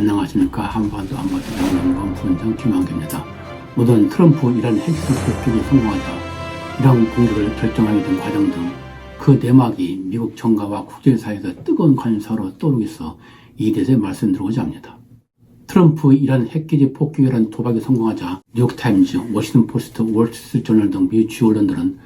안녕하십니까. 한반도 안보도 영웅건 부원장 김한규입니다. 오늘은 트럼프 이란 핵수 폭격에 성공하자 이란 공격을 결정하게 된 과정 등 그 내막이 미국 정가와 국제사회에서 뜨거운 관심사로 떠오르고 있어 이 대해서 말씀드리고자 합니다. 트럼프 이란 핵기지 폭격이라는 도박에 성공하자 뉴욕타임즈, 워싱턴포스트, 월스트리트저널 등 미 주요 언론들은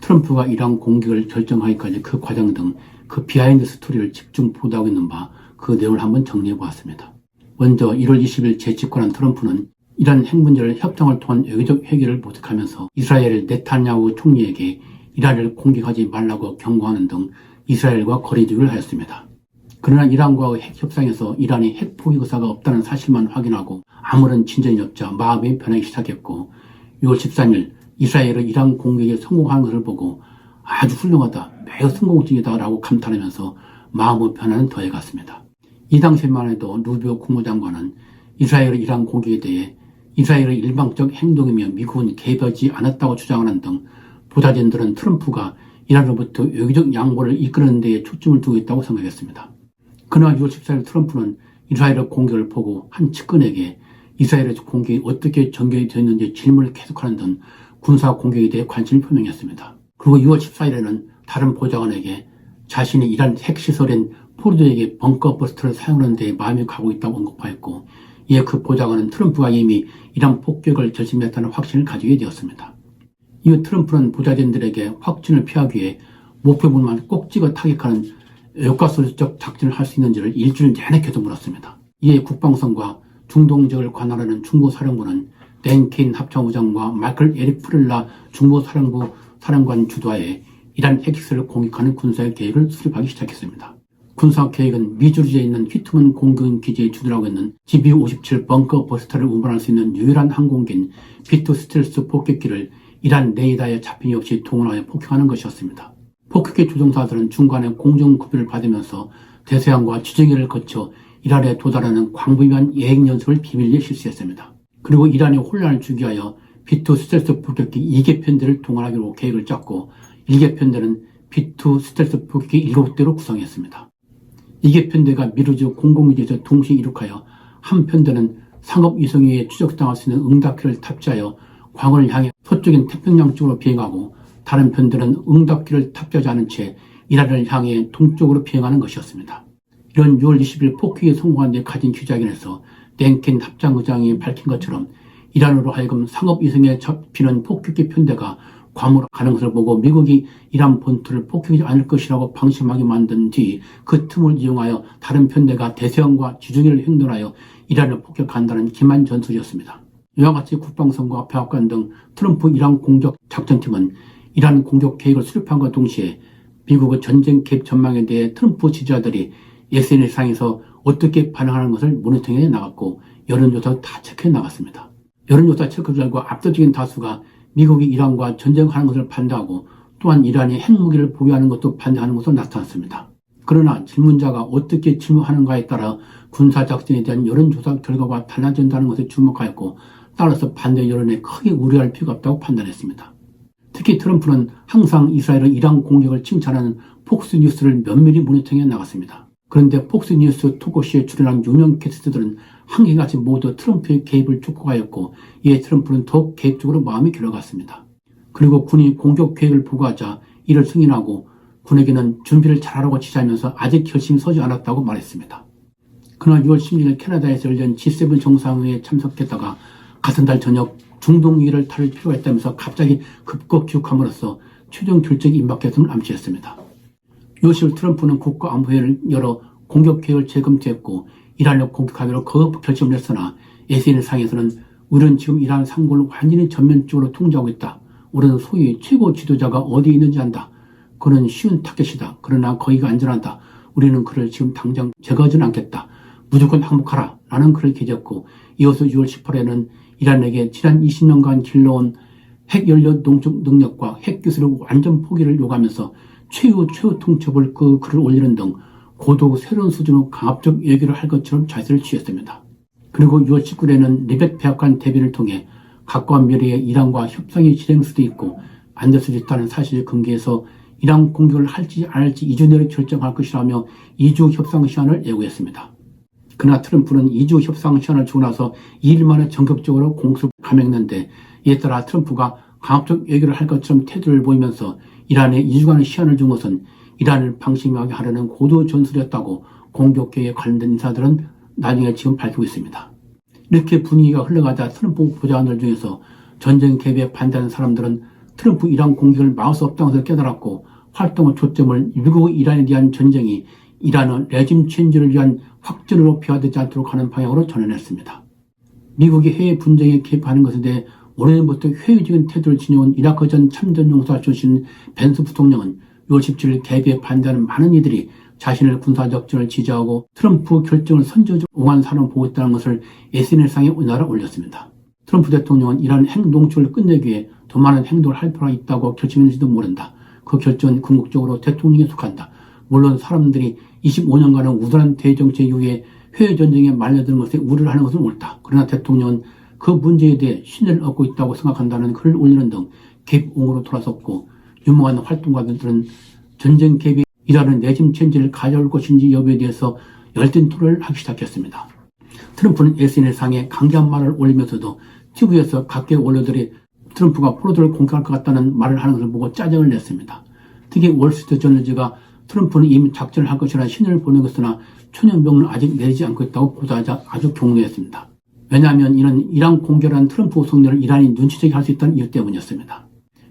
트럼프가 이란 공격을 결정하기까지 그 과정 등 그 비하인드 스토리를 집중 보도하고 있는 바 그 내용을 한번 정리해 보았습니다. 먼저 1월 20일 재집권한 트럼프는 이란 핵 문제를 협정을 통한 외교적 해결을 모색하면서 이스라엘 네타냐후 총리에게 이란을 공격하지 말라고 경고하는 등 이스라엘과 거리두기를 하였습니다. 그러나 이란과의 핵 협상에서 이란이 핵 포기 의사가 없다는 사실만 확인하고 아무런 진전이 없자 마음이 변하기 시작했고 6월 13일 이스라엘의 이란 공격에 성공한 것을 보고 아주 훌륭하다, 매우 성공적이다라고 감탄하면서 마음의 변화는 더해갔습니다. 이 당시만 해도 루비오 국무장관은 이스라엘의 이란 공격에 대해 이스라엘의 일방적 행동이며 미국은 개입하지 않았다고 주장하는 등 보좌진들은 트럼프가 이란으로부터 외교적 양보를 이끄는 데에 초점을 두고 있다고 생각했습니다. 그러나 6월 14일 트럼프는 이스라엘의 공격을 보고 한 측근에게 이스라엘의 공격이 어떻게 전개이 됐는지 질문을 계속하는 등 군사 공격에 대해 관심을 표명했습니다. 그리고 6월 14일에는 다른 보좌관에게 자신이 이란 핵시설인 포르도에게 벙커 버스트를 사용하는 데 마음이 가고 있다고 언급하였고 이에 그 보좌관은 트럼프가 이미 이란 폭격을 결심했다는 확신을 가지게 되었습니다. 이후 트럼프는 보좌진들에게 확진을 피하기 위해 목표물만 꼭 찍어 타격하는 역과소적 작전을 할 수 있는지를 일주일 내내 계속 물었습니다. 이에 국방성과 중동 지역을 관할하는 중보사령부는 댄킨 합참의장과 마이클 에릭 프렐라 중보사령부 사령관 주도하에 이란 핵시설을 공격하는 군사의 계획을 수립하기 시작했습니다. 군사 계획은 미주리에 있는 휘트먼 공군 기지에 주둔하고 있는 GB-57 벙커 버스터를 운반할 수 있는 유일한 항공기인 비투 스텔스 폭격기를 이란 레이더에 잡힘이 없이 동원하여 폭격하는 것이었습니다. 폭격기 조종사들은 중간에 공중 구비를 받으면서 대서양과 지정해를 거쳐 이란에 도달하는 광범위한 예행 연습을 비밀리에 실시했습니다. 그리고 이란의 혼란을 주기 위하여 비투 스텔스 폭격기 2개 편대를 동원하기로 계획을 짰고 1개 편대는 비투 스텔스 폭격기 7대로 구성했습니다. 2개 편대가 미르즈 공공기지에서 동시에 이륙하여 한 편대는 상업 위성에 추적당할 수 있는 응답기를 탑재하여 광을 향해 서쪽인 태평양 쪽으로 비행하고 다른 편들은 응답기를 탑재하지 않은 채 이란을 향해 동쪽으로 비행하는 것이었습니다. 이런 6월 20일 폭격에 성공한 데 가진 기자회견에서 랭킨 합장의장이 밝힌 것처럼 이란으로 하여금 상업위성에 잡히는 폭격기 편대가 괌으로 가는 것을 보고 미국이 이란 본토를 폭격하지 않을 것이라고 방심하게 만든 뒤 그 틈을 이용하여 다른 편대가 대서양과 지중해를 행동하여 이란을 폭격한다는 기만 전술이었습니다. 이와 같이 국방성과 백악관 등 트럼프 이란 공격 작전팀은 이란 공격 계획을 수립함과 동시에 미국의 전쟁 개입 전망에 대해 트럼프 지지자들이 SNS상에서 어떻게 반응하는 것을 모니터링해 나갔고 여론조사 다 체크해 나갔습니다. 여론조사 체크 결과 압도적인 다수가 미국이 이란과 전쟁하는 것을 반대하고 또한 이란이 핵무기를 보유하는 것도 반대하는 것으로 나타났습니다. 그러나 질문자가 어떻게 질문하는가에 따라 군사작전에 대한 여론조사 결과가 달라진다는 것에 주목하였고 따라서 반대 여론에 크게 우려할 필요가 없다고 판단했습니다. 특히 트럼프는 항상 이스라엘의 이란 공격을 칭찬하는 폭스뉴스를 면밀히 모니터링해 나갔습니다. 그런데 폭스뉴스 토크쇼에 출연한 유명 게스트들은 한개같이 모두 트럼프의 개입을 촉구하였고 이에 트럼프는 더욱 개입적으로 마음이 길어갔습니다. 그리고 군이 공격 계획을 보고하자 이를 승인하고 군에게는 준비를 잘하라고 지시하면서 아직 결심이 서지 않았다고 말했습니다. 그러나 6월 16일 캐나다에서 열린 G7 정상회의에 참석했다가 같은 달 저녁 중동 위기를 탈 필요가 있다면서 갑자기 급거 기욱함으로써 최종 결정이 임박했음을 암시했습니다. 요실 트럼프는 국가안보회를 열어 공격 계획을 재검토했고 이란을 공격하기로 거듭 결심을 했으나 SNS상에서는 우리는 지금 이란 상공을 완전히 전면적으로 통제하고 있다. 우리는 소위 최고 지도자가 어디에 있는지 안다. 그는 쉬운 타겟이다. 그러나 거기가 안전하다. 우리는 그를 지금 당장 제거하지는 않겠다. 무조건 항복하라. 라는 글을 기재했고 이어서 6월 18일에는 이란에게 지난 20년간 길러온 핵연료 농축 능력과 핵기술의 완전 포기를 요구하면서 최후 최후 통첩을 그 글을 올리는 등 고도 새로운 수준으로 강압적 얘기를 할 것처럼 자세를 취했습니다. 그리고 6월 19일에는 리벳 백악관 대비를 통해 가까운 미래에 이란과 협상이 진행 수도 있고 안 될 수도 있다는 사실을 근거해서 이란 공격을 할지 안 할지 2주 내로 결정할 것이라며 2주 협상 시한을 예고했습니다. 그러나 트럼프는 2주 협상 시간을 주고 나서 2일 만에 전격적으로 공습 감행했는데 이에 따라 트럼프가 강압적 외교를 할 것처럼 태도를 보이면서 이란에 2주간의 시한을 준 것은 이란을 방심하게 하려는 고도 전술이었다고 공격계에 관련된 인사들은 나중에 지금 밝히고 있습니다. 이렇게 분위기가 흘러가자 트럼프 보좌관들 중에서 전쟁 개입에 반대하는 사람들은 트럼프 이란 공격을 막을 수 없다는 것을 깨달았고 활동의 초점을 미국 이란에 대한 전쟁이 이란의 레짐 체인지를 위한 확전으로 비화되지 않도록 하는 방향으로 전환했습니다. 미국이 해외 분쟁에 개입하는 것에 대해 오래전부터 회의적인 태도를 지녀온 이라크 전 참전용사 출신 벤스 부통령은 6월 17일 개입에 반대하는 많은 이들이 자신을 군사적전을 지지하고 트럼프 결정을 선제적 옹환사로 보고 있다는 것을 SNS상에 오늘날 올렸습니다. 트럼프 대통령은 이러한 행동축을 끝내기 위해 더 많은 행동을 할 필요가 있다고 결정했는지도 모른다. 그 결정은 궁극적으로 대통령에 속한다. 물론 사람들이 25년간의 우둔한 대정책 이후에 해외 전쟁에 말려드는 것에 우려를 하는 것은 옳다. 그러나 대통령은 그 문제에 대해 신뢰를 얻고 있다고 생각한다는 글을 올리는 등 개입옹으로 돌아섰고 유명한 활동가들은 전쟁 개입이 이라는 내짐 체인지를 가져올 것인지 여부에 대해서 열띤 토론을 하기 시작했습니다. 트럼프는 SNS상에 강경한 말을 올리면서도 TV에서 각계 원로들이 트럼프가 포로들을 공격할 것 같다는 말을 하는 것을 보고 짜증을 냈습니다. 특히 월스트리트 저널지가 트럼프는 이미 작전을 할 것이라는 신호를 보내었으나 천연병을 아직 내리지 않고 있다고 보도하자 아주 경로했습니다. 왜냐하면 이는 이란 공격한 트럼프 성명을 이란이 눈치채게 할 수 있다는 이유 때문이었습니다.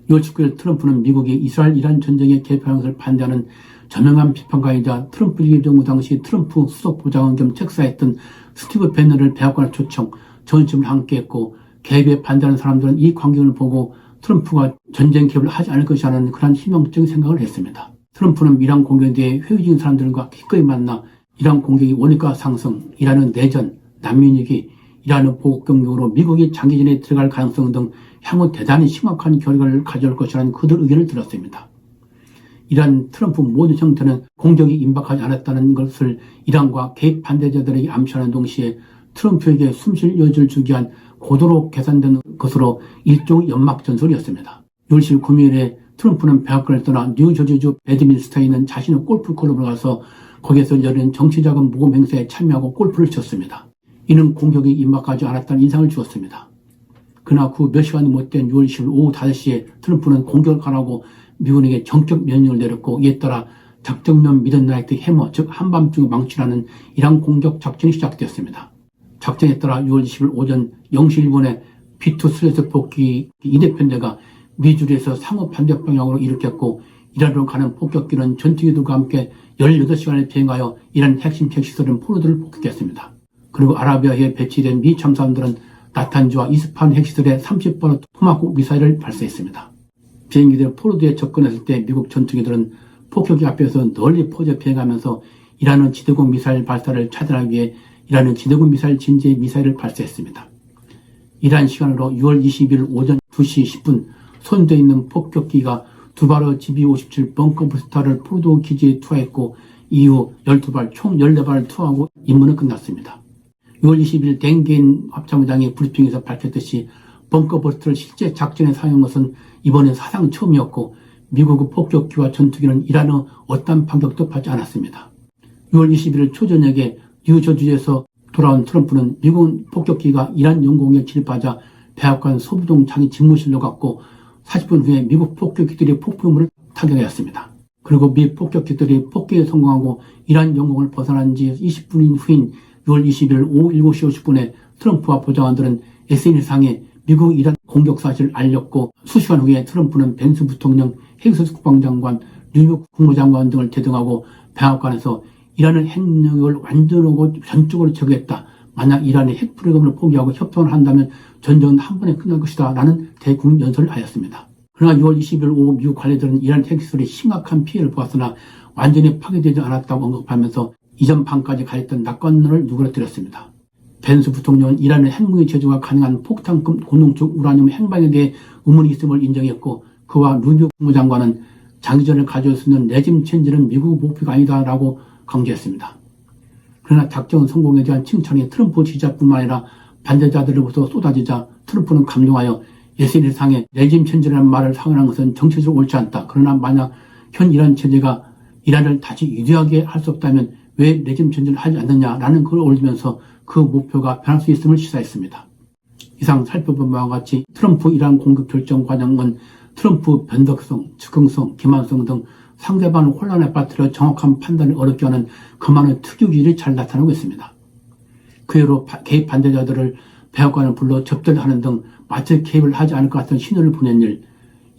6월 19일 트럼프는 미국이 이스라엘 이란 전쟁에 개입하는 것을 반대하는 저명한 비판가이자 트럼프 일기 정부 당시 트럼프 수석 보좌관 겸 책사했던 스티브 배너를 백악관에 초청, 전심을 함께했고 개입에 반대하는 사람들은 이 광경을 보고 트럼프가 전쟁 개입을 하지 않을 것이라는 그런 희망적인 생각을 했습니다. 트럼프는 이란 공격에 대해 회의적인 사람들과 기꺼이 만나 이란 공격이 원유가 상승, 이란은 내전, 난민위기, 이란의 보복 경력으로 미국이 장기전에 들어갈 가능성 등 향후 대단히 심각한 결과를 가져올 것이라는 그들 의견을 들었습니다. 이란 트럼프 모든 형태는 공격이 임박하지 않았다는 것을 이란과 개입 반대자들에게 암시하는 동시에 트럼프에게 숨쉴 여지를 주기 위한 고도로 계산된 것으로 일종의 연막전술이었습니다. 6월 19일에 트럼프는 백악관을 떠나 뉴저지주 베드민스터에 있는 자신의 골프 클럽을 가서 거기에서 열린 정치자금 모금 행사에 참여하고 골프를 쳤습니다. 이는 공격이 임박하지 않았다는 인상을 주었습니다. 그러나 후몇 시간도 못된 6월 10일 오후 5시에 트럼프는 공격을 가라고 미군에게 정적 명령을 내렸고 이에 따라 작전면 미드나이트 해머 즉 한밤중을 망치라는 이란 공격 작전이 시작되었습니다. 작전에 따라 6월 20일 오전 0시 1분에 B2 슬래스 복귀 이대편대가 미주리에서 상호 반대 방향으로 일으켰고 이란으로 가는 폭격기는 전투기들과 함께 18시간을 비행하여 이란 핵심 택시설은 포로들을 폭격했습니다. 그리고 아라비아에 배치된 미 참사원들은 나탄주와 이스판 핵시설에 30번 토마호크 미사일을 발사했습니다. 비행기들 포로드에 접근했을 때 미국 전투기들은 폭격기 앞에서 널리 퍼져 비행하면서 이란은 지대공 미사일 발사를 차단하기 위해 이란은 지대공 미사일 진지의 미사일을 발사했습니다. 이란 시간으로 6월 20일 오전 2시 10분 손대 있는 폭격기가 두바르 GB57 벙커 부스타를 포르도 기지에 투하했고 이후 12발 총 14발을 투하하고 임무는 끝났습니다. 6월 20일 댕겐 합참의장이 브리핑에서 밝혔듯이 벙커 버스트를 실제 작전에 사용한 것은 이번엔 사상 처음이었고 미국의 폭격기와 전투기는 이란의 어떤 반격도 받지 않았습니다. 6월 21일 초저녁에 뉴저지에서 돌아온 트럼프는 미국 폭격기가 이란 영공에 진입하자 백악관 소부동 자기 집무실로 갔고 40분 후에 미국 폭격기들이 폭풍물을 타격하였습니다. 그리고 미 폭격기들이 폭격에 성공하고 이란 영공을 벗어난 지 20분인 후인 6월 21일 오후 7시 50분에 트럼프와 보좌관들은 SNS상에 미국 이란 공격 사실을 알렸고 수시간 후에 트럼프는 벤스 부통령, 헬스 국방장관, 뉴욕 국무장관 등을 대등하고 백악관에서 이란의 핵 능력을 완전하고 전적으로 저격했다. 만약 이란이 핵 프로그램을 포기하고 협상을 한다면 전쟁은 한 번에 끝날 것이다. 라는 대국 연설을 하였습니다. 그러나 6월 20일 오후 미국 관리들은 이란 핵시설이 심각한 피해를 보았으나 완전히 파괴되지 않았다고 언급하면서 이전 판까지 가했던 낙관론을 누그러뜨렸습니다. 벤스 부통령은 이란의 핵무기 제조가 가능한 폭탄급 고농축 우라늄 행방에 대해 의문이 있음을 인정했고 그와 루비오 국무장관은 장기전을 가져올 수 있는 레짐 체인지는 미국 목표가 아니다라고 강조했습니다. 그러나 작전 성공에 대한 칭찬이 트럼프 지지자뿐만 아니라 반대자들로부터 쏟아지자 트럼프는 감동하여 SNS상에 레짐 체인지라는 말을 사용하는 것은 정치적으로 옳지 않다. 그러나 만약 현 이란 체제가 이란을 다시 유리하게 할 수 없다면 왜 내짐 전진을 하지 않느냐라는 글을 올리면서 그 목표가 변할 수 있음을 시사했습니다. 이상 살펴본 바와 같이 트럼프 이란 공격 결정 과정은 트럼프 변덕성, 즉흥성, 기만성 등 상대방을 혼란에 빠뜨려 정확한 판단을 어렵게 하는 그만의 특유질이 잘 나타나고 있습니다. 그 외로 바- 개입 반대자들을 백악관을 불러 접대하는 등 마치 개입을 하지 않을 것 같은 신호를 보낸 일,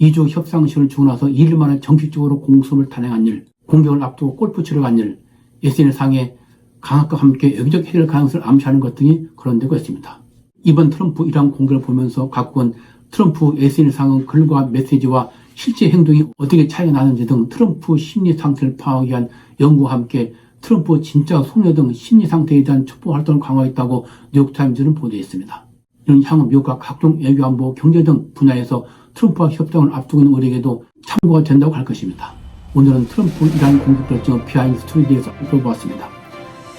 2주 협상식을 주고 나서 2일 만에 정식적으로 공습을 단행한 일, 공격을 앞두고 골프 치러 간 일, SNS상에 강압과 함께 여기저기 해결 가능성을 암시하는 것 등이 거론되고 있습니다. 이번 트럼프 이란 공격을 보면서 각국은 트럼프 SNS상의 글과 메시지와 실제 행동이 어떻게 차이가 나는지 등 트럼프 심리 상태를 파악하기 위한 연구와 함께 트럼프 진짜 소녀 등 심리 상태에 대한 촉보 활동을 강화했다고 뉴욕타임즈는 보도했습니다. 이는 향후 미국과 각종 외교안보, 경제 등 분야에서 트럼프와 협상을 앞두고 있는 우리에게도 참고가 된다고 할 것입니다. 오늘은 트럼프 이란 공격 결정 비하인드 스토리에 대해서 살펴보았습니다.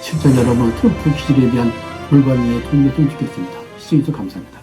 실전 여러분 트럼프 기질에 대한 이해에 도움이 됐으면 좋겠습니다. 시청해주셔서 감사합니다.